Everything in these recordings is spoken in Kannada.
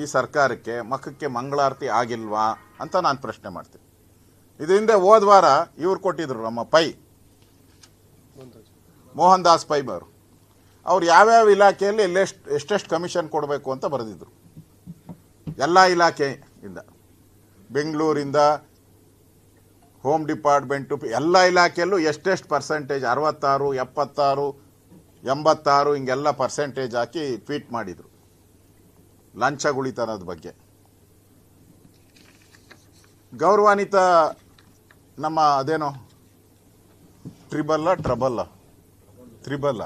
ಈ ಸರ್ಕಾರಕ್ಕೆ ಮಖಕ್ಕೆ ಮಂಗಳಾರತಿ ಆಗಿಲ್ವಾ ಅಂತ ನಾನು ಪ್ರಶ್ನೆ ಮಾಡ್ತೀನಿ. ಇದು ಹಿಂದೆ ಹೋದ ವಾರ ಇವ್ರು ಕೊಟ್ಟಿದ್ರು ನಮ್ಮ ಪೈ. ಮೋಹನ್ ದಾಸ್ ಪೈ ಅವರು ಅವ್ರು ಯಾವ್ಯಾವ ಇಲಾಖೆಯಲ್ಲಿ ಎಲ್ಲೆಷ್ಟು ಎಷ್ಟೆಷ್ಟು ಕಮಿಷನ್ ಕೊಡಬೇಕು ಅಂತ ಬರೆದಿದ್ರು. ಎಲ್ಲ ಇಲಾಖೆಯಿಂದ ಬೆಂಗಳೂರಿಂದ, ಹೋಮ್ ಡಿಪಾರ್ಟ್ಮೆಂಟು, ಎಲ್ಲ ಇಲಾಖೆಯಲ್ಲೂ ಎಷ್ಟೆಷ್ಟು ಪರ್ಸೆಂಟೇಜ್, ಅರವತ್ತಾರು, ಎಪ್ಪತ್ತಾರು, ಎಂಬತ್ತಾರು, ಹಿಂಗೆಲ್ಲ ಪರ್ಸೆಂಟೇಜ್ ಹಾಕಿ ಟ್ವೀಟ್ ಮಾಡಿದರು. ಲಂಚಗುಳಿತನದ ಬಗ್ಗೆ. ಗೌರವಾನ್ವಿತ ನಮ್ಮ ಅದೇನೋ? ಟ್ರಿಬಲ್ಲ ಟ್ರಬಲ್ಲ? ತ್ರಿಬಲ್ಲ?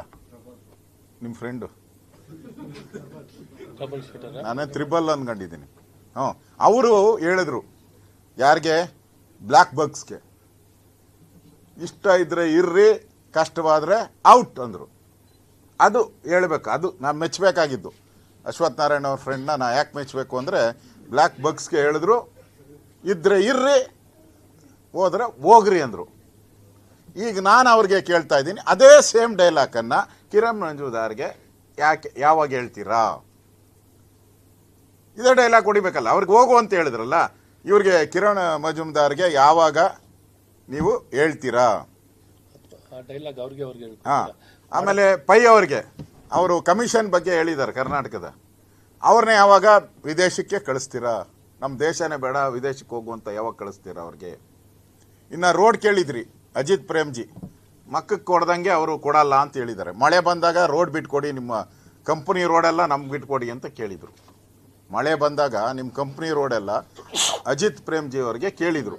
ನಿಮ್ಮ ಫ್ರೆಂಡು ನಾನೇ ತ್ರಿಬಲ್ ಅನ್ಕೊಂಡಿದ್ದೀನಿ. ಹ್ಞೂ. ಅವರು ಹೇಳಿದ್ರು ಯಾರಿಗೆ? ಬ್ಲ್ಯಾಕ್ ಬಗ್ಸ್ಗೆ. ಇಷ್ಟ ಇದ್ರೆ ಇರ್ರಿ ಕಷ್ಟವಾದರೆ ಔಟ್ ಅಂದರು. ಅದು ಹೇಳಬೇಕು ಅದು ನಾನು ಮೆಚ್ಚಬೇಕಾಗಿದ್ದು ಅಶ್ವಥ್ ನಾರಾಯಣ ಅವ್ರ ಫ್ರೆಂಡ್ನ ನಾ ಯಾಕೆ ಮೆಚ್ಚಬೇಕು ಅಂದರೆ ಬ್ಲ್ಯಾಕ್ ಬಗ್ಸ್ಗೆ ಹೇಳಿದ್ರು ಇದ್ರೆ ಇರ್ರಿ ಹೋದ್ರೆ ಹೋಗ್ರಿ ಅಂದರು. ಈಗ ನಾನು ಅವ್ರಿಗೆ ಕೇಳ್ತಾ ಇದ್ದೀನಿ ಅದೇ ಸೇಮ್ ಡೈಲಾಕನ್ನು ಕಿರಣ್ ಮಂಜುದಾರ್ಗೆ ಯಾಕೆ ಯಾವಾಗ ಹೇಳ್ತೀರಾ? ಇದೇ ಡೈಲಾಗ್ ಹೊಡಿಬೇಕಲ್ಲ ಅವ್ರಿಗೆ ಹೋಗು ಅಂತ ಹೇಳಿದ್ರಲ್ಲ ಇವ್ರಿಗೆ ಕಿರಣ್ ಮಜುಮ್ದಾರ್ಗೆ ಯಾವಾಗ ನೀವು ಹೇಳ್ತೀರಾ? ಹಾ ಆಮೇಲೆ ಪೈ ಅವ್ರಿಗೆ. ಅವರು ಕಮಿಷನ್ ಬಗ್ಗೆ ಹೇಳಿದ್ದಾರೆ ಕರ್ನಾಟಕದ. ಅವ್ರನ್ನೇ ಯಾವಾಗ ವಿದೇಶಕ್ಕೆ ಕಳಿಸ್ತೀರಾ? ನಮ್ಮ ದೇಶನೇ ಬೇಡ, ವಿದೇಶಕ್ಕೆ ಹೋಗುವಂತ ಯಾವಾಗ ಕಳಿಸ್ತೀರಾ ಅವ್ರಿಗೆ? ಇನ್ನು ರೋಡ್ ಕೇಳಿದ್ರಿ, ಅಜಿತ್ ಪ್ರೇಮ್ಜಿ. ಮಕ್ಕಕ್ಕೆ ಕೊಡ್ದಂಗೆ ಅವರು ಕೊಡಲ್ಲ ಅಂತ ಹೇಳಿದ್ದಾರೆ. ಮಳೆ ಬಂದಾಗ ರೋಡ್ ಬಿಟ್ಕೊಡಿ, ನಿಮ್ಮ ಕಂಪ್ನಿ ರೋಡೆಲ್ಲ ನಮ್ಗೆ ಬಿಟ್ಕೊಡಿ ಅಂತ ಕೇಳಿದರು. ಮಳೆ ಬಂದಾಗ ನಿಮ್ಮ ಕಂಪ್ನಿ ರೋಡೆಲ್ಲ ಅಜಿತ್ ಪ್ರೇಮ್ಜಿ ಅವರಿಗೆ ಕೇಳಿದರು.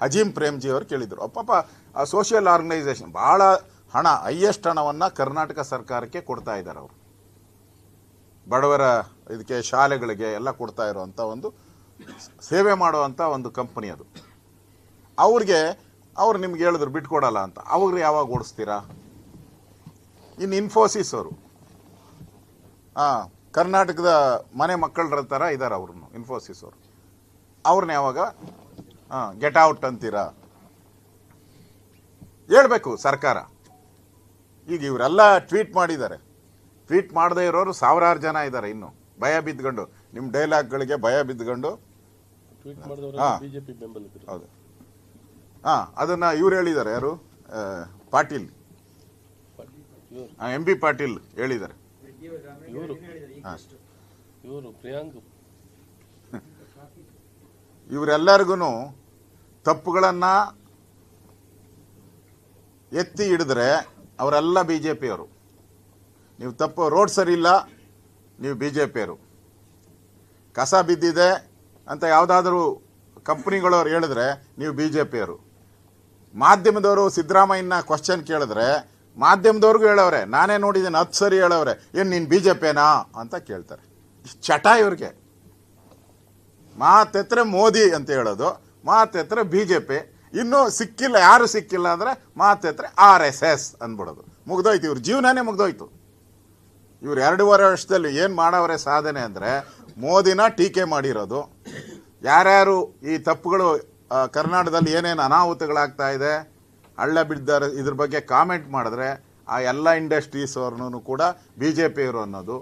ಅಜೀಮ್ ಪ್ರೇಮ್ಜಿ ಅವ್ರು ಕೇಳಿದರು. ಪಾಪ ಆ ಸೋಷಿಯಲ್ ಆರ್ಗನೈಸೇಷನ್ ಭಾಳ ಹಣ, ಹೈಯೆಸ್ಟ್ ಹಣವನ್ನು ಕರ್ನಾಟಕ ಸರ್ಕಾರಕ್ಕೆ ಕೊಡ್ತಾ ಇದ್ದಾರೆ ಅವರು. ಬಡವರ ಇದಕ್ಕೆ ಶಾಲೆಗಳಿಗೆ ಎಲ್ಲ ಕೊಡ್ತಾ ಇರೋವಂಥ ಒಂದು ಸೇವೆ ಮಾಡುವಂಥ ಒಂದು ಕಂಪನಿ ಅದು. ಅವ್ರಿಗೆ, ಅವ್ರು ನಿಮ್ಗೆ ಹೇಳಿದ್ರು ಬಿಟ್ಕೊಡಲ್ಲ ಅಂತ. ಅವ್ರು ಯಾವಾಗ ಓಡಿಸ್ತೀರಾ? ಇನ್ನು ಇನ್ಫೋಸಿಸ್ ಅವರು. ಹಾಂ ಕರ್ನಾಟಕದ ಮನೆ ಮಕ್ಕಳರ ಥರ ಇದ್ದಾರೆ ಅವ್ರನ್ನು ಇನ್ಫೋಸಿಸ್ ಅವರು. ಅವ್ರನ್ನ ಯಾವಾಗ? ಹಾಂ ಗೆಟ್ ಔಟ್ ಅಂತೀರಾ? ಹೇಳಬೇಕು ಸರ್ಕಾರ. ಈಗ ಇವರೆಲ್ಲ ಟ್ವೀಟ್ ಮಾಡಿದ್ದಾರೆ. ಟ್ವೀಟ್ ಮಾಡದೇ ಇರೋರು ಸಾವಿರಾರು ಜನ ಇದ್ದಾರೆ ಇನ್ನು. ಭಯ ಬಿದ್ದುಕೊಂಡು. ನಿಮ್ಮ ಡೈಲಾಗ್ಗಳಿಗೆ ಭಯ ಬಿದ್ದುಕೊಂಡು. ಹೌದು. ಹಾಂ ಅದನ್ನು ಇವ್ರು ಹೇಳಿದ್ದಾರೆ ಯಾರು? ಪಾಟೀಲ್. ಹಾಂ ಎಂ ಬಿ ಪಾಟೀಲ್ ಹೇಳಿದ್ದಾರೆ. ಇವರೆಲ್ಲರಿಗೂ ತಪ್ಪುಗಳನ್ನು ಎತ್ತಿ ಹಿಡಿದ್ರೆ ಅವರೆಲ್ಲ ಬಿ ಜೆ ಪಿಯವರು ನೀವು ತಪ್ಪು, ರೋಡ್ ಸರಿ ಇಲ್ಲ, ನೀವು ಬಿ ಜೆ ಪಿಯವರು ಕಸ ಬಿದ್ದಿದೆ ಅಂತ ಯಾವುದಾದ್ರೂ ಕಂಪ್ನಿಗಳವ್ರು ಹೇಳಿದ್ರೆ ನೀವು ಬಿ ಜೆ ಪಿಯವರು ಮಾಧ್ಯಮದವರು ಸಿದ್ದರಾಮಯ್ಯನ ಕ್ವಶನ್ ಕೇಳಿದ್ರೆ ಮಾಧ್ಯಮದವ್ರಿಗೂ ಹೇಳವ್ರೆ, ನಾನೇ ನೋಡಿದ್ದೀನಿ ಹತ್ತು ಸರಿ ಹೇಳವ್ರೆ, ಏನು ನೀನು ಬಿ ಜೆ ಪಿನಾ ಅಂತ ಕೇಳ್ತಾರೆ. ಚಟ ಇವ್ರಿಗೆ. ಮಾತೆತ್ತರೆ ಮೋದಿ ಅಂತ ಹೇಳೋದು ಮಾತೆತ್ತರೆ ಬಿ ಜೆ ಪಿ ಇನ್ನೂ ಸಿಕ್ಕಿಲ್ಲ, ಯಾರು ಸಿಕ್ಕಿಲ್ಲ ಅಂದರೆ ಮಾತೆತ್ರೆ ಆರ್ ಎಸ್ ಎಸ್ ಅಂದ್ಬಿಡೋದು. ಮುಗ್ದೋಯ್ತು, ಇವ್ರ ಜೀವನನೇ ಮುಗ್ದೋಯ್ತು. ಇವ್ರು ಎರಡೂವರೆ ವರ್ಷದಲ್ಲಿ ಏನು ಮಾಡವ್ರೆ ಸಾಧನೆ ಅಂದರೆ ಮೋದಿನ ಟೀಕೆ ಮಾಡಿರೋದು. ಯಾರ್ಯಾರು ಈ ತಪ್ಪುಗಳು ಕರ್ನಾಟಕದಲ್ಲಿ ಏನೇನು ಅನಾಹುತಗಳಾಗ್ತಾ ಇದೆ, ಹಳ್ಳ ಬಿದ್ದಾರೆ ಇದ್ರ ಬಗ್ಗೆ ಕಾಮೆಂಟ್ ಮಾಡಿದ್ರೆ ಆ ಎಲ್ಲ ಇಂಡಸ್ಟ್ರೀಸ್ ಅವ್ರನ್ನೂ ಕೂಡ ಬಿ ಜೆ ಪಿಯವರು ಅನ್ನೋದು.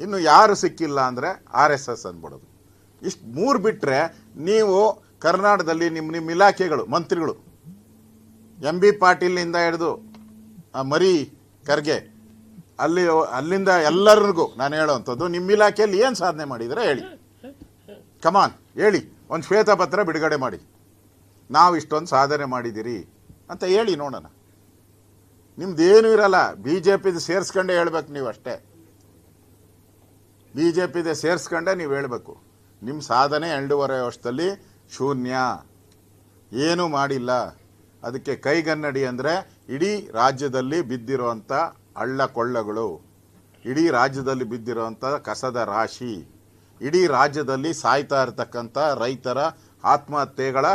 ಇನ್ನು ಯಾರು ಸಿಕ್ಕಿಲ್ಲ ಅಂದರೆ ಆರ್ ಎಸ್ ಎಸ್ ಅಂದ್ಬಿಡೋದು. ಇಷ್ಟು ಮೂರು ಬಿಟ್ಟರೆ ನೀವು ಕರ್ನಾಟಕದಲ್ಲಿ ನಿಮ್ಮ ನಿಮ್ಮ ಇಲಾಖೆಗಳು, ಮಂತ್ರಿಗಳು ಎಂ ಬಿ ಪಾಟೀಲ್ನಿಂದ ಹಿಡಿದು ಮರಿ ಖರ್ಗೆ, ಅಲ್ಲಿ ಅಲ್ಲಿಂದ ಎಲ್ಲರಿಗೂ ನಾನು ಹೇಳೋವಂಥದ್ದು ನಿಮ್ಮ ಇಲಾಖೆಯಲ್ಲಿ ಏನು ಸಾಧನೆ ಮಾಡಿದರೆ ಹೇಳಿ. ಕಮಾನ್ ಹೇಳಿ, ಒಂದು ಶ್ವೇತಪತ್ರ ಬಿಡುಗಡೆ ಮಾಡಿ. ನಾವು ಇಷ್ಟೊಂದು ಸಾಧನೆ ಮಾಡಿದ್ದೀರಿ ಅಂತ ಹೇಳಿ ನೋಡೋಣ. ನಿಮ್ದೇನು ಇರಲ್ಲ ಬಿ ಜೆ ಪಿದು ಸೇರಿಸ್ಕೊಂಡೇ ಹೇಳ್ಬೇಕು ನೀವು ಅಷ್ಟೇ. ಬಿ ಜೆ ಪಿದೆ ಸೇರಿಸ್ಕೊಂಡೇ ನೀವು ಹೇಳಬೇಕು. ನಿಮ್ಮ ಸಾಧನೆ ಎರಡೂವರೆ ವರ್ಷದಲ್ಲಿ ಶೂನ್ಯ. ಏನೂ ಮಾಡಿಲ್ಲ. ಅದಕ್ಕೆ ಕೈಗನ್ನಡಿ ಅಂದರೆ ಇಡೀ ರಾಜ್ಯದಲ್ಲಿ ಬಿದ್ದಿರುವಂಥ ಹಳ್ಳ ಕೊಳ್ಳಗಳು ಇಡೀ ರಾಜ್ಯದಲ್ಲಿ ಬಿದ್ದಿರುವಂಥ ಕಸದ ರಾಶಿ. ಇಡೀ ರಾಜ್ಯದಲ್ಲಿ ಸಾಯ್ತಾ ಇರತಕ್ಕಂಥ ರೈತರ ಆತ್ಮಹತ್ಯೆಗಳ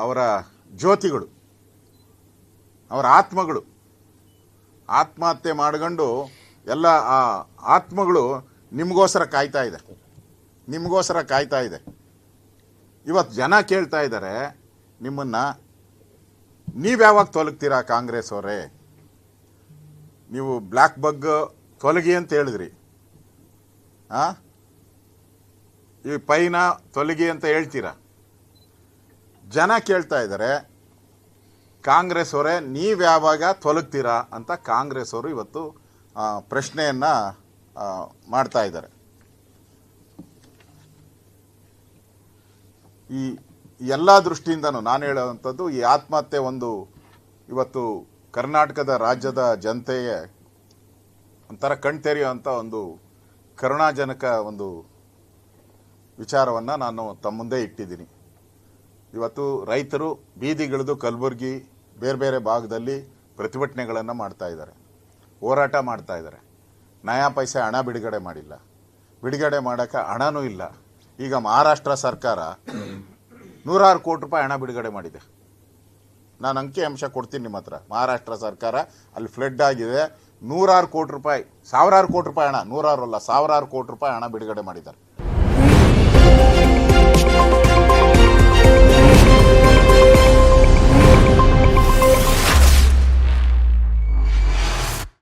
ಅವರ ಜ್ಯೋತಿಗಳು, ಅವರ ಆತ್ಮಗಳು. ಆತ್ಮಹತ್ಯೆ ಮಾಡ್ಕೊಂಡು ಎಲ್ಲ ಆ ಆತ್ಮಗಳು ನಿಮಗೋಸ್ಕರ ಕಾಯ್ತಾ ಇದೆ. ನಿಮಗೋಸ್ಕರ ಕಾಯ್ತಾ ಇದೆ. ಇವತ್ತು ಜನ ಕೇಳ್ತಾ ಇದ್ದಾರೆ, ನಿಮ್ಮನ್ನು ನೀವು ಯಾವಾಗ ತೊಲಗ್ತೀರಾ ಕಾಂಗ್ರೆಸ್ ಅವರೇ? ನೀವು ಬ್ಲ್ಯಾಕ್ ಬಗ್ ತೊಲಗಿ ಅಂತ ಹೇಳಿದ್ರಿ. ಹಾಂ ಈ ಪೈನ ತೊಲಗಿ ಅಂತ ಹೇಳ್ತೀರಾ? ಜನ ಕೇಳ್ತಾ ಇದ್ದಾರೆ, ಕಾಂಗ್ರೆಸ್ ಅವರೇ, ನೀವು ಯಾವಾಗ ತೊಲಗ್ತೀರಾ ಅಂತ ಕಾಂಗ್ರೆಸ್ ಅವರು ಇವತ್ತು ಪ್ರಶ್ನೆಯನ್ನು ಮಾಡ್ತಾ ಇದ್ದಾರೆ. ಈ ಎಲ್ಲ ದೃಷ್ಟಿಯಿಂದನೂ ನಾನು ಹೇಳುವಂಥದ್ದು, ಈ ಆತ್ಮಹತ್ಯೆ ಒಂದು ಇವತ್ತು ಕರ್ನಾಟಕದ ರಾಜ್ಯದ ಜನತೆಯ ಒಂಥರ ಕಣ್ತೆರೆಯುವಂಥ ಒಂದು ಕರುಣಾಜನಕ ಒಂದು ವಿಚಾರವನ್ನು ನಾನು ತಮ್ಮ ಮುಂದೆ ಇಟ್ಟಿದ್ದೀನಿ. ಇವತ್ತು ರೈತರು ಬೀದಿಗಿಳಿದು ಕಲಬುರಗಿ ಬೇರೆ ಬೇರೆ ಭಾಗದಲ್ಲಿ ಪ್ರತಿಭಟನೆಗಳನ್ನು ಮಾಡ್ತಾ ಇದ್ದಾರೆ. ಹೋರಾಟ ಮಾಡ್ತಾ ಇದ್ದಾರೆ. ನಯಾ ಪೈಸೆ ಹಣ ಬಿಡುಗಡೆ ಮಾಡಿಲ್ಲ. ಬಿಡುಗಡೆ ಮಾಡೋಕ್ಕೆ ಹಣನೂ ಇಲ್ಲ. ಈಗ ಮಹಾರಾಷ್ಟ್ರ ಸರ್ಕಾರ ನೂರಾರು ಕೋಟಿ ರೂಪಾಯಿ ಹಣ ಬಿಡುಗಡೆ ಮಾಡಿದೆ. ನಾನು ಅಂಕಿ ಅಂಶ ಕೊಡ್ತೀನಿ ನಿಮ್ಮ ಹತ್ರ. ಮಹಾರಾಷ್ಟ್ರ ಸರ್ಕಾರ ಅಲ್ಲಿ ಫ್ಲಡ್ ಆಗಿದೆ. ನೂರಾರು ಕೋಟಿ ರೂಪಾಯಿ, ಸಾವಿರಾರು ಕೋಟಿ ರೂಪಾಯಿ ಹಣ, ನೂರಾರು ಅಲ್ಲ, ಸಾವಿರಾರು ಕೋಟಿ ರೂಪಾಯಿ ಹಣ ಬಿಡುಗಡೆ ಮಾಡಿದ್ದಾರೆ.